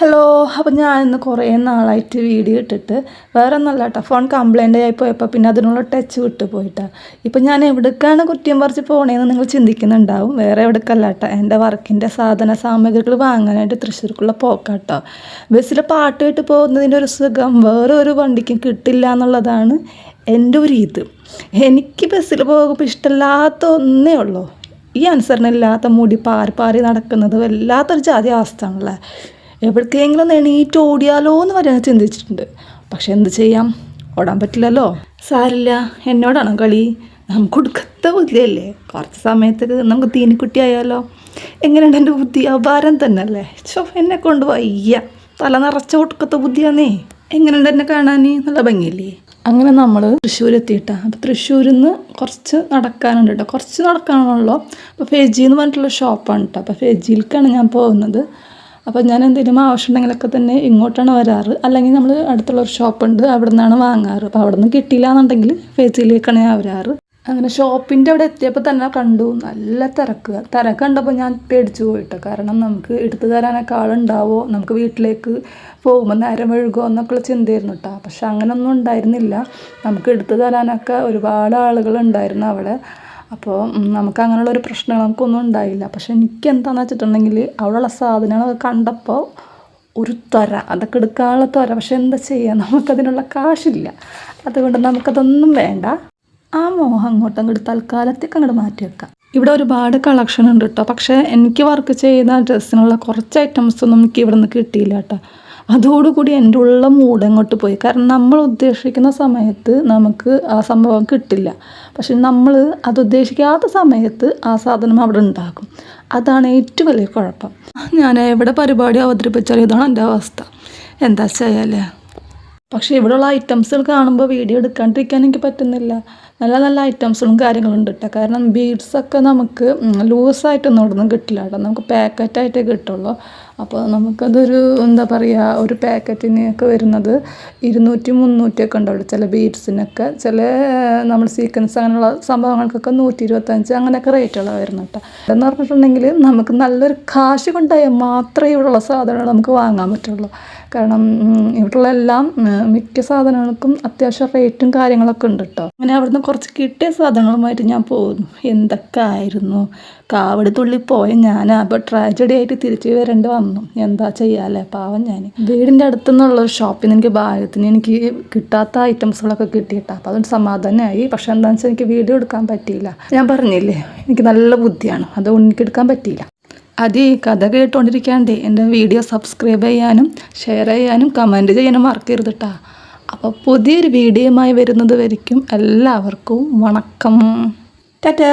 Hello അപ്പോൾ ഞാൻ ഇന്ന് കുറേ നാളായിട്ട് വീഡിയോ ഇട്ടിട്ട് വേറെ ഒന്നല്ല കേട്ടോ ഫോൺ കംപ്ലൈന്റ് ആയി പോയപ്പോൾ പിന്നെ അതിനുള്ള ടച്ച് വിട്ട് പോയിട്ടാ. ഇപ്പം ഞാൻ എവിടേക്കാണ് കുറ്റിയും പറിച്ച് പോണേന്ന് നിങ്ങൾ ചിന്തിക്കുന്നുണ്ടാവും. വേറെ എവിടേക്കല്ല കേട്ടോ എന്റെ വർക്കിന്റെ സാധന സാമഗ്രികൾ വാങ്ങാനായിട്ട് തൃശ്ശൂർക്കുള്ള പോക്കാട്ടോ. ബസ്സിൽ പാട്ട് കേട്ട് പോകുന്നതിന്റെ ഒരു സുഖം വേറെ ഒരു വണ്ടിക്കും കിട്ടില്ല എന്നുള്ളതാണ് എന്റെ ഒരു ഇത്. എനിക്ക് ബസ്സിൽ പോകുമ്പോൾ ഇഷ്ടമില്ലാത്ത ഒന്നേ ഉള്ളൂ. ഈ അനുസരണമില്ലാത്ത മുടി പാറി പാറി നടക്കുന്നത് വല്ലാത്തൊരു ജാതി അവസ്ഥയാണല്ലേ. എവിടേക്കെങ്കിലും ഒന്ന് എണീറ്റ് ഓടിയാലോ എന്ന് വരെ ചിന്തിച്ചിട്ടുണ്ട്. പക്ഷെ എന്ത് ചെയ്യാം? ഓടാൻ പറ്റില്ലല്ലോ. സാരില്ല എന്നോടാണോ കളി? നമുക്ക് കൊടുക്കത്ത ബുദ്ധിയല്ലേ? കുറച്ച് സമയത്തേക്ക് നമുക്ക് തീനിക്കുട്ടി ആയാലോ എങ്ങനെയുണ്ട് എന്റെ ബുദ്ധി? അപാരം തന്നെ അല്ലേ ചോ എന്നെ കൊണ്ട് വയ്യ. തല നിറച്ച കൊടുക്കത്ത ബുദ്ധിയാന്നേ. എങ്ങനെയുണ്ട് എന്നെ കാണാൻ? നല്ല ഭംഗിയല്ലേ? അങ്ങനെ നമ്മൾ തൃശ്ശൂർ എത്തിയിട്ടാ അപ്പോൾ തൃശ്ശൂരിൽ നിന്ന് കുറച്ച് നടക്കാനുണ്ട് കേട്ടോ. കുറച്ച് നടക്കാനുള്ളൂ. അപ്പോൾ ഫെജി എന്ന് പറഞ്ഞിട്ടുള്ള ഷോപ്പാണ് കേട്ടോ. അപ്പോൾ ഫെജിയിലേക്കാണ് ഞാൻ പോകുന്നത്. അപ്പോൾ ഞാൻ എന്തെങ്കിലും ആവശ്യമുണ്ടെങ്കിലൊക്കെ തന്നെ ഇങ്ങോട്ടാണ് വരാറ്. അല്ലെങ്കിൽ നമ്മൾ അടുത്തുള്ള ഒരു ഷോപ്പുണ്ട് അവിടെ നിന്നാണ് വാങ്ങാറ്. അപ്പോൾ അവിടെ നിന്ന് കിട്ടിയില്ല എന്നുണ്ടെങ്കിൽ ഫേസിലേക്കാണ് ഞാൻ വരാറ്. അങ്ങനെ ഷോപ്പിന്റെ അവിടെ എത്തിയപ്പോൾ തന്നെ കണ്ടു നല്ല തിരക്ക്. തിരക്ക് കണ്ടപ്പോൾ ഞാൻ പേടിച്ചു പോയിട്ട്. കാരണം നമുക്ക് എടുത്തു തരാനൊക്കെ ആളുണ്ടാവോ? നമുക്ക് വീട്ടിലേക്ക് പോകുമ്പോൾ നേരം എന്നൊക്കെ എന്നൊക്കെയുള്ള ചിന്തയായിരുന്നു കേട്ടോ പക്ഷെ അങ്ങനെയൊന്നും ഉണ്ടായിരുന്നില്ല. നമുക്ക് എടുത്തു തരാനൊക്കെ ഒരുപാട് ആളുകൾ ഉണ്ടായിരുന്നു അവിടെ. അപ്പോൾ നമുക്ക് അങ്ങനെയുള്ള ഒരു പ്രശ്നങ്ങൾക്കൊന്നും ഉണ്ടായില്ല. പക്ഷെ എനിക്ക് എന്താണെന്ന് വെച്ചിട്ടുണ്ടെങ്കിൽ അവിടെയുള്ള സാധനങ്ങളൊക്കെ കണ്ടപ്പോൾ ഒരു ത്വര അതൊക്കെ എടുക്കാനുള്ള ത്വര പക്ഷെ എന്താ ചെയ്യുക നമുക്കതിനുള്ള കാശില്ല. അതുകൊണ്ട് നമുക്കതൊന്നും വേണ്ട. ആ മോഹം അങ്ങോട്ട് അങ്ങോട്ട് തൽക്കാലത്തേക്ക് അങ്ങോട്ട് മാറ്റി വെക്കാം. ഇവിടെ ഒരുപാട് കളക്ഷൻ ഉണ്ട് കേട്ടോ പക്ഷേ എനിക്ക് വർക്ക് ചെയ്യുന്ന ഡ്രസ്സിനുള്ള കുറച്ച് ഐറ്റംസ് ഒന്നും എനിക്ക് ഇവിടെ നിന്ന് കിട്ടിയില്ല കേട്ടോ അതോടുകൂടി എന്റെ ഉള്ള മൂഡ് അങ്ങോട്ട് പോയി. കാരണം നമ്മൾ ഉദ്ദേശിക്കുന്ന സമയത്ത് നമുക്ക് ആ സംഭവം കിട്ടില്ല. പക്ഷെ നമ്മൾ അത് ഉദ്ദേശിക്കാത്ത സമയത്ത് ആ സാധനം അവിടെ ഉണ്ടാകും. അതാണ് ഏറ്റവും വലിയ കുഴപ്പം. ഞാൻ എവിടെ പരിപാടി അവതരിപ്പിച്ചാലും ഇതാണ് എന്റെ അവസ്ഥ. എന്താ ചെയ്യല്ലേ പക്ഷേ ഇവിടെയുള്ള ഐറ്റംസുകൾ കാണുമ്പോൾ വീഡിയോ എടുക്കാണ്ടിരിക്കാൻ എനിക്ക് പറ്റുന്നില്ല. നല്ല നല്ല ഐറ്റംസുകളും കാര്യങ്ങളും ഉണ്ട് കേട്ടോ കാരണം ബീഡ്സൊക്കെ നമുക്ക് ലൂസായിട്ടൊന്നും ഇവിടെ നിന്ന് കിട്ടില്ല കേട്ടോ നമുക്ക് പാക്കറ്റായിട്ടേ കിട്ടുള്ളൂ. അപ്പോൾ നമുക്കതൊരു എന്താ പറയുക ഒരു പാക്കറ്റിനൊക്കെ വരുന്നത് ഇരുന്നൂറ്റി മുന്നൂറ്റിയൊക്കെ ഉണ്ടാവുള്ളൂ ചില ബീഡ്സിനൊക്കെ ചില നമ്മൾ സീക്വൻസ് അങ്ങനെയുള്ള സംഭവങ്ങൾക്കൊക്കെ നൂറ്റി ഇരുപത്തഞ്ച് അങ്ങനെയൊക്കെ റേറ്റുകളാണ് വരുന്നത് കേട്ടോ എന്ന് പറഞ്ഞിട്ടുണ്ടെങ്കിൽ നമുക്ക് നല്ലൊരു കാശ് കൊണ്ടായാൽ മാത്രമേ ഇവിടെയുള്ള സാധനങ്ങൾ നമുക്ക് വാങ്ങാൻ പറ്റുള്ളൂ. കാരണം ഇവിടെയുള്ള എല്ലാം മിക്ക സാധനങ്ങൾക്കും അത്യാവശ്യം റേറ്റും കാര്യങ്ങളൊക്കെ ഉണ്ട് കേട്ടോ അങ്ങനെ അവിടുന്ന് കുറച്ച് കിട്ടിയ സാധനങ്ങളുമായിട്ട് ഞാൻ പോകുന്നു. എന്തൊക്കെ ആയിരുന്നു കാവട് തുള്ളി പോയ ഞാൻ അപ്പോൾ ട്രാജഡി ആയിട്ട് തിരിച്ചു വരേണ്ടി വന്നു. എന്താ ചെയ്യാല്ലേ? പാവം ഞാൻ വീടിന്റെ അടുത്തുനിന്നുള്ള ഒരു ഷോപ്പിൽ നിന്ന് എനിക്ക് ഭാഗ്യത്തിന് എനിക്ക് കിട്ടാത്ത ഐറ്റംസുകളൊക്കെ കിട്ടിയിട്ടാ. അപ്പോൾ അതൊരു സമാധാനമായി പക്ഷെ എന്താണെന്ന് വെച്ചാൽ എനിക്ക് വീഡിയോ എടുക്കാൻ പറ്റിയില്ല. ഞാൻ പറഞ്ഞില്ലേ എനിക്ക് നല്ല ബുദ്ധിയാണ്. അതുകൊണ്ട് എനിക്ക് എടുക്കാൻ പറ്റിയില്ല. അത് ഈ കഥ കേട്ടുകൊണ്ടിരിക്കാണ്ടേ എന്റെ വീഡിയോ സബ്സ്ക്രൈബ് ചെയ്യാനും ഷെയർ ചെയ്യാനും കമന്റ് ചെയ്യാനും മറക്കരുത് കേട്ടോ അപ്പോൾ പുതിയൊരു വീഡിയോയുമായി വരുന്നത് വരയ്ക്കും എല്ലാവർക്കും വണക്കം. ടാറ്റാ.